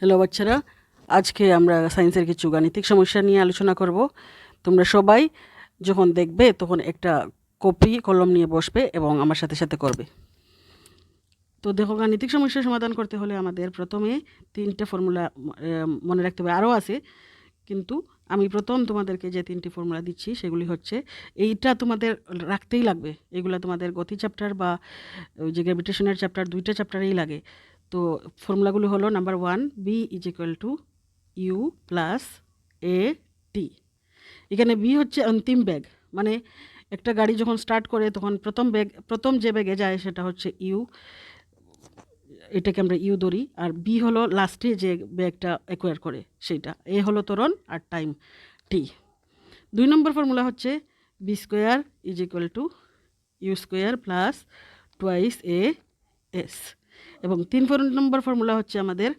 Hello বাচ্চারা, আজকে আমরা সায়েন্সের কিছু গাণিতিক সমস্যা নিয়ে আলোচনা করব। তোমরা সবাই যখন দেখবে তখন একটা কপি, কলম নিয়ে বসবে এবং আমার সাথে সাথে করবে। তো দেখো, গাণিতিক সমস্যা সমাধান করতে হলে আমাদের প্রথমে তিনটে ফর্মুলা মনে রাখতে হবে। আরও আছে, কিন্তু আমি প্রথম তোমাদেরকে যে তিনটি ফর্মুলা দিচ্ছি সেগুলি হচ্ছে, এইটা তোমাদের রাখতেই লাগবে। এগুলো তোমাদের গতি চ্যাপ্টার বা ওই যে গ্র্যাভিটেশনের চ্যাপ্টার দুইটা চ্যাপ্টারেই লাগে। তো ফর্মুলাগুলো হলো number one, v is equal to u plus a t. এখানে বি হচ্ছে অন্তিম ব্যাগ মানে একটা গাড়ি যখন স্টার্ট করে তখন প্রথম ব্যাগ, প্রথম যে ব্যাগে যায় সেটা হচ্ছে ইউ। এটাকে আমরা ইউ ধরি, আর বি হলো লাস্টে যে ব্যাগটা অ্যাকোয়ার করে সেইটা। এ হলো ত্বরণ আর টাইম টি। দুই নম্বর ফর্মুলা হচ্ছে v square is equal to u square plus twice a s. এবং তিন নম্বর ফর্মুলা হচ্ছে আমাদের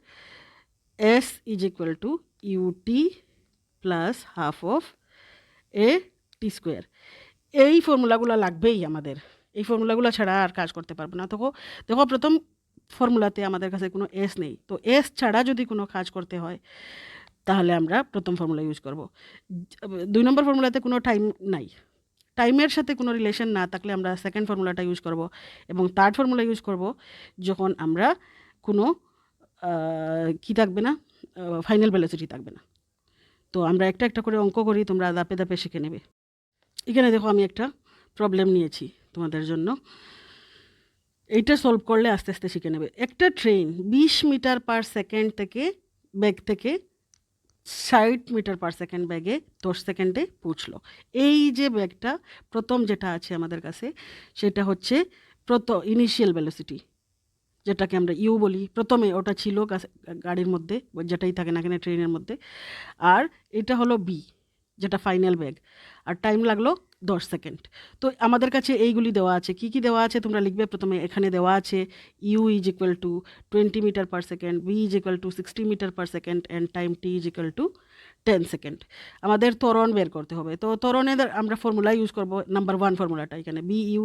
s is equal to u t plus half of a t square এই ফর্মুলাগুলো লাগবেই আমাদের। এই ফর্মুলাগুলো ছাড়া আর কাজ করতে পারব না। দেখো দেখো, প্রথম ফর্মুলাতে আমাদের কাছে কোনো এস নেই। তো এস ছাড়া যদি কোনো কাজ করতে হয়, তাহলে আমরা প্রথম ফর্মুলা ইউজ করব। দুই নম্বর ফর্মুলাতে কোনো টাইম নাই। টাইমের সাথে কোনো রিলেশন না থাকলে আমরা সেকেন্ড ফর্মুলাটা ইউজ করব এবং থার্ড ফর্মুলা ইউজ করব যখন আমরা কোনো কি থাকবে না ফাইনাল ভ্যালোসিটি থাকবে না। তো আমরা একটা একটা করে অঙ্ক করি, তোমরা দাপে দাপে শিখে নেবে। এখানে দেখো আমি একটা প্রবলেম নিয়েছি তোমাদের জন্য। এইটা সলভ করলে আস্তে আস্তে শিখে নেবে। একটা ট্রেন বিশ মিটার পার সেকেন্ড থেকে ব্যাগ থেকে ষাট মিটার পার সেকেন্ড ব্যাগে দশ সেকেন্ডে পৌঁছল। এই যে ব্যাগটা প্রথম যেটা আছে আমাদের কাছে, সেটা হচ্ছে প্রত ইনিশিয়াল ভ্যালোসিটি যেটাকে আমরা ইউ বলি। প্রথমে ওটা ছিল গাড়ির মধ্যে, যেটাই থাকে না কেন ট্রেনের মধ্যে। আর এটা হলো বি যেটা ফাইনাল ব্যাগ আর টাইম লাগল দশ সেকেন্ড। তো আমাদের কাছে এইগুলি দেওয়া আছে। কি কি দেওয়া আছে? তোমরা লিখবে প্রথমে এখানে দেওয়া আছে u is equal to twenty metre per second v is equal to sixty metre per second and time t is equal to ten second আমাদের ত্বরণ বের করতে হবে। তো ত্বরণের আমরা ফর্মুলা ইউজ করব নাম্বার ওয়ান ফর্মুলাটা এখানে বি ইউ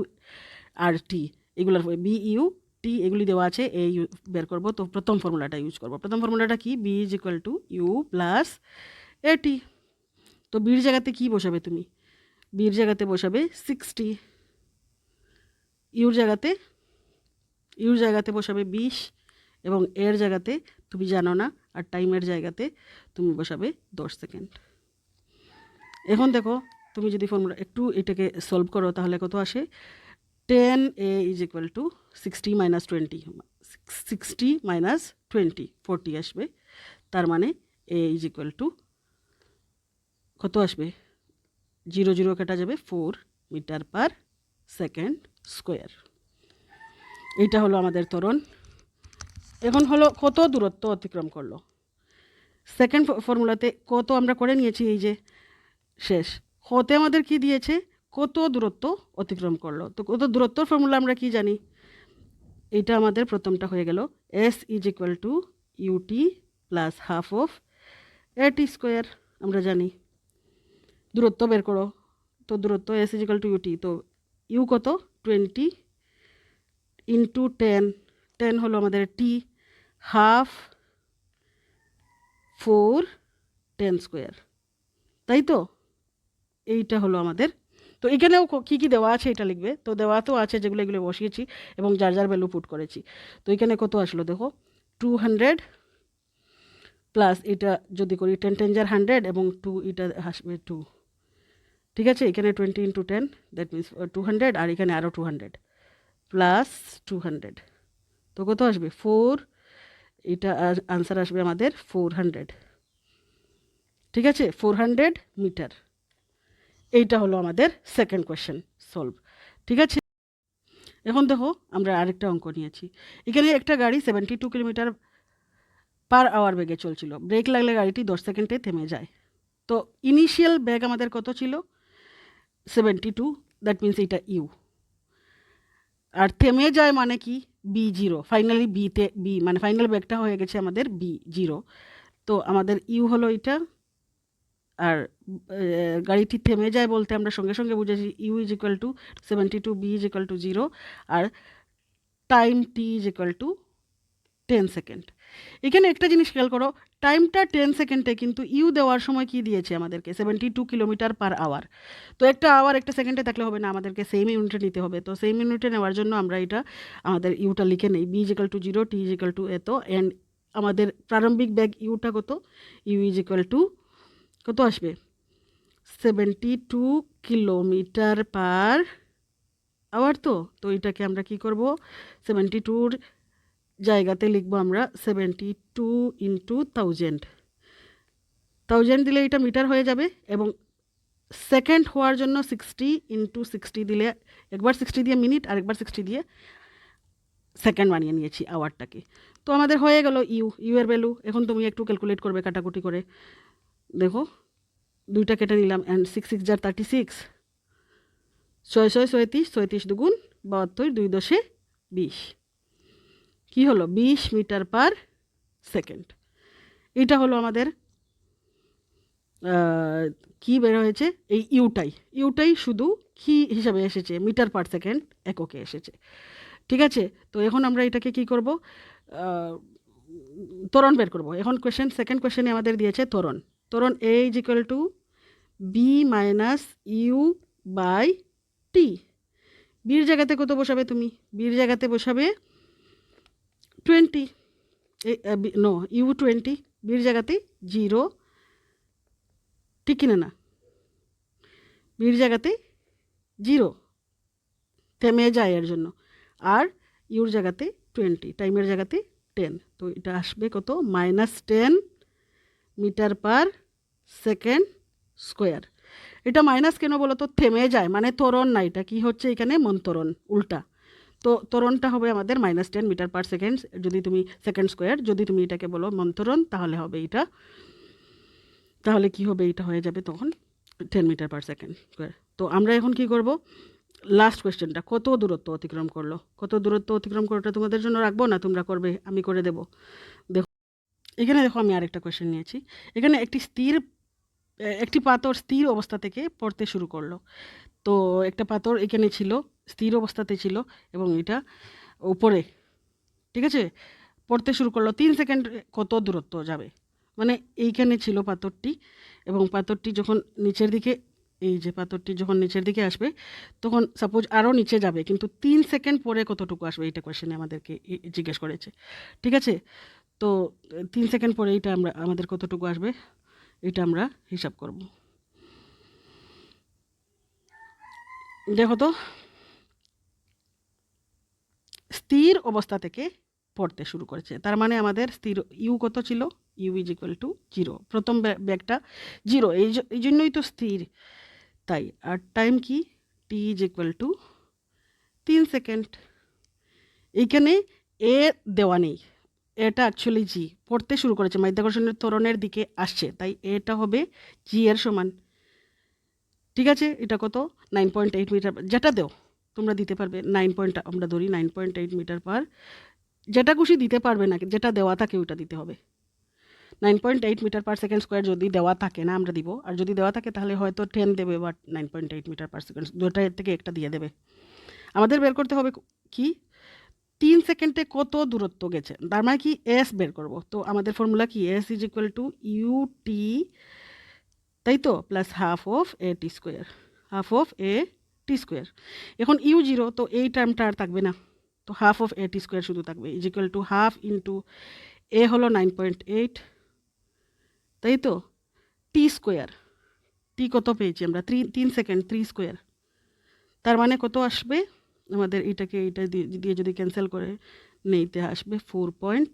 আর টি এগুলোর বি ইউ টি এগুলি দেওয়া আছে এই বের করব। তো প্রথম ফর্মুলাটা ইউজ করব। প্রথম ফর্মুলাটা কি? V is equal to u plus a t তো বির জায়গাতে কী বসাবে তুমি? বির জায়গাতে বসাবে সিক্সটি ইউর জায়গাতে ইউর জায়গাতে বসাবে বিশ এবং এর জায়গাতে, তুমি জানো না, আর টাইমের জায়গাতে তুমি বসাবে দশ সেকেন্ড। এখন দেখো, তুমি যদি ফর্মুলা একটু এটাকে সলভ করো, তাহলে কত আসে? Ten a is equal to sixty minus twenty sixty minus twenty forty আসবে। তার মানে এ ইজ ইকুয়াল টু কত আসবে? জিরো জিরো কাটা যাবে four metre per second square. এইটা হলো আমাদের ত্বরণ। এখন হলো কত দূরত্ব অতিক্রম করল। সেকেন্ড ফর্মুলাতে কত আমরা করে নিয়েছি, এই যে শেষ। হতে আমাদের কি দিয়েছে? কত দূরত্ব অতিক্রম করল। তো কত দূরত্বর ফর্মুলা আমরা কি জানি? এইটা আমাদের প্রথমটা হয়ে গেল। S is equal to u t plus half of a t square আমরা জানি। দূরত্ব বের করো। তো দূরত্ব s is equal to u t তো ইউ কত? টোয়েন্টি ইন্টু টেন টেন হলো আমাদের t half four ten square তাই তো? এইটা হলো আমাদের। তো এখানেও কী কী দেওয়া আছে এটা লিখবে। তো দেওয়া তো আছে যেগুলো এগুলো বসিয়েছি এবং যার যার ভ্যালু পুট করেছি। তো এখানে কত আসলো দেখো? টু হান্ড্রেড প্লাস এটা যদি করি টেন টেন যার হান্ড্রেড এবং টু এটা আসবে টু ঠিক আছে? এখানে twenty into ten that means two hundred আর এখানে আরও two hundred plus two hundred তো কত আসবে? ফোর এটা আনসার আসবে আমাদের ফোর হান্ড্রেড ঠিক আছে? ফোর হান্ড্রেড মিটার এইটা হলো আমাদের সেকেন্ড কোয়েশ্চেন সলভ ঠিক আছে? এখন দেখো, আমরা আরেকটা অঙ্ক নিয়েছি। এখানে একটা গাড়ি seventy two kilometre per hour বেগে চলছিল। ব্রেক লাগলে গাড়িটি দশ সেকেন্ডে থেমে যায়। তো ইনিশিয়াল ব্যাগ আমাদের কত ছিল? সেভেন্টি টু দ্যাট মিন্স এটা ইউ আর থেমে যায় মানে কি? বি জিরো ফাইনালি বিতে বি মানে ফাইনাল ব্যাগটা হয়ে গেছে আমাদের বি জিরো তো আমাদের ইউ হলো এটা। আর গাড়িটি থেমে যায় বলতে আমরা সঙ্গে সঙ্গে বুঝেছি u is equal to seventy two v is equal to zero R time t is equal to ten second এখানে একটা জিনিস খেয়াল করো টাইমটা টেন সেকেন্ডে, কিন্তু ইউ দেওয়ার সময় কি দিয়েছে আমাদেরকে? Seventy two kilometre per hour তো একটা আওয়ার একটা সেকেন্ডে থাকলে হবে না, আমাদেরকে সেম ইউনিটে নিতে হবে। তো সেম ইউনিটে নেওয়ার জন্য আমরা এটা আমাদের ইউটা লিখে নেই। V equal to zero t equal to এত অ্যান্ড আমাদের প্রারম্ভিক ব্যাগ ইউটা কত? ইউ ইজিক্যাল টু কত আসবে? Seventy two kilometre per hour তো। তো এটাকে আমরা কি করব? সেভেন্টি টুর জায়গাতে লিখব আমরা seventy two into thousand thousand দিলে এটা মিটার হয়ে যাবে এবং সেকেন্ড হওয়ার জন্য সিক্সটি ইন্টু সিক্সটি দিলে একবার সিক্সটি দিয়ে মিনিট আর একবার সিক্সটি দিয়ে সেকেন্ড বানিয়ে নিয়েছি আওয়ারটাকে। তো আমাদের হয়ে গেল ইউ ইউ এর ভ্যালু এখন তুমি একটু ক্যালকুলেট করবে কাটাকুটি করে। দেখো, দুইটা কেটে নিলাম অ্যান্ড সিক্স সিক্স যার থার্টি সিক্স ছয় ছয়, ছয়ত্রিশ ছয়ত্রিশ দুগুণ বাহাত্তর, দুই দশে বিশ। কী হলো? বিশ মিটার পার সেকেন্ড। এটা হলো আমাদের কি বের হয়েছে? এই ইউটাই। ইউটাই শুধু কি হিসাবে এসেছে? মিটার পার সেকেন্ড এককে এসেছে। ঠিক আছে? তো এখন আমরা এটাকে কি করব? আহ, ত্বরণ বের করব। এখন কোয়েশ্চেন সেকেন্ড কোয়েশ্চেনে আমাদের দিয়েছে ত্বরণ। ত্বরণ a is equal to v minus u by t বির জায়গাতে কত বসাবে তুমি? বির জায়গাতে বসাবে টোয়েন্টি নো ইউ টোয়েন্টি বির জায়গাতে জিরো ঠিক কিনা না বির জায়গাতে জিরো থেমে যায় এর জন্য আর ইউর জায়গাতে টোয়েন্টি টাইমের জায়গাতে টেন তো এটা আসবে কত minus ten metre per second square এটা মাইনাস কেন বলো তো থেমে যায় মানে ত্বরণ না এটা কি হচ্ছে এখানে মন্তরণ উল্টা তো ত্বরণটা হবে আমাদের minus ten metre per second যদি তুমি সেকেন্ড স্কোয়ার যদি তুমি এটাকে বলো মন্তরণ, তাহলে হবে এটা। তাহলে কি হবে? এটা হয়ে যাবে তখন ten metre per second square তো আমরা এখন কি করব? লাস্ট কোয়েশ্চেনটা কত দূরত্ব অতিক্রম করল? কত দূরত্ব অতিক্রম করাটা তোমাদের জন্য রাখব না তোমরা করবে? আমি করে দেব। দেখো, এখানে দেখো আমি আরেকটা কোয়েশ্চেন নিয়েছি। এখানে একটি স্থির, একটি পাথর স্থির অবস্থা থেকে পড়তে শুরু করল। তো একটা পাথর এখানে ছিল। স্থির অবস্থাতে ছিল এবং এটা উপরে, ঠিক আছে? পড়তে শুরু করল, তিন সেকেন্ড কত দূরত্ব যাবে? মানে এইখানে ছিল পাথরটি এবং পাথরটি যখন নিচের দিকে, এই যে পাথরটি যখন নিচের দিকে আসবে, তখন সাপোজ আরও নিচে যাবে, কিন্তু তিন সেকেন্ড পরে কতটুকু আসবে এইটা কোয়েশ্চেনে আমাদেরকে জিজ্ঞেস করেছে। ঠিক আছে? তো তিন সেকেন্ড পরে এইটা আমরা, আমাদের কতটুকু আসবে? এটা আমরা হিসাব করব। দেখো তো স্থির অবস্থা থেকে পড়তে শুরু করেছে। তার মানে আমাদের স্থির ইউ কত ছিল? U is equal to zero প্রথম ব্যাগ- ব্যাগটা জিরো এই এই জন্যই তো স্থির। তাই, আর টাইম কি? টি ইজ ইকুয়াল টু তিন সেকেন্ড এইখানে এ দেওয়া নেই। এটা অ্যাকচুয়ালি জি পড়তে শুরু করেছে। মাধ্যাকর্ষণের তরণের দিকে আসছে। তাই এটা হবে জি এর সমান। ঠিক আছে? এটা কত? নাইন পয়েন্ট এইট মিটার যেটা দেও। তোমরা দিতে পারবে নাইন পয়েন্ট আমরা ধরি nine point eight metre per যেটা খুশি দিতে পারবে না, যেটা দেওয়া থাকে ওইটা দিতে হবে। Nine point eight metre per second square যদি দেওয়া থাকে না, আমরা দিব। আর যদি দেওয়া থাকে, তাহলে হয়তো টেন দেবে বা nine point eight metre per second দুটা এর থেকে একটা দিয়ে দেবে। আমাদের বের করতে হবে কি? তিন সেকেন্ডে কত দূরত্ব গেছে? তার মানে কি? এস বের করব। তো আমাদের ফর্মুলা কি? S is equal to u t তাই তো? Plus half of a t square half of a t square এখন ইউ জিরো তো এই টার্মটা আর থাকবে না। তো half of a t square শুধু থাকবে। Is equal to half into a হলো নাইন পয়েন্ট এইট তাই তো? টি স্কোয়ার টি কত পেয়েছি আমরা? থ্রি তিন সেকেন্ড থ্রি স্কোয়ার তার মানে কত আসবে? আমাদের এটাকে দিয়ে দিয়ে যদি ক্যান্সেল করে নেইতে আসবে ফোর পয়েন্ট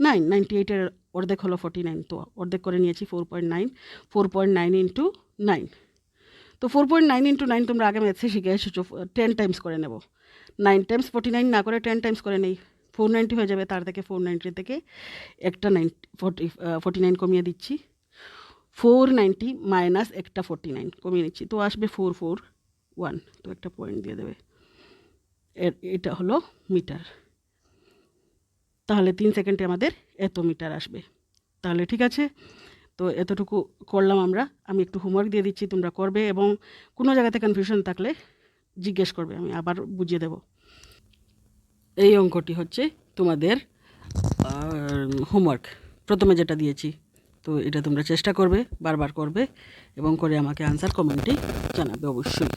নাইন নাইনটি এইটের অর্ধেক হলো ফর্টি নাইন তো অর্ধেক করে নিয়েছি four point nine four point nine into nine তো four point nine into nine তোমরা আগে ম্যাথসে শিখে এসেছ টেন টাইমস করে নেব। নাইন টাইমস ফোর্টি নাইন না করে টেন টাইমস করে নেই। ফোর নাইনটি হয়ে যাবে তার থেকে ফোর নাইনটি থেকে একটা নাইন ফর্টি ফোর্টি নাইন কমিয়ে দিচ্ছি। ফোর নাইনটি মাইনাস একটা ফোরটি নাইন কমিয়ে নিচ্ছি তো আসবে ফোর ফোর ওয়ান তো একটা পয়েন্ট দিয়ে দেবে। এর, এটা হলো মিটার। তাহলে তিন সেকেন্ডে আমাদের এত মিটার আসবে। তাহলে ঠিক আছে। তো এতটুকু করলাম আমরা। আমি একটু হোমওয়ার্ক দিয়ে দিচ্ছি, তোমরা করবে এবং কোনো জায়গাতে কনফিউশন থাকলে জিজ্ঞেস করবে, আমি আবার বুঝিয়ে দেব। এই অঙ্কটি হচ্ছে তোমাদের হোমওয়ার্ক প্রথমে যেটা দিয়েছি, তো এটা তোমরা চেষ্টা করবে, বারবার করবে এবং করে আমাকে আনসার কমেন্টে জানাবে অবশ্যই।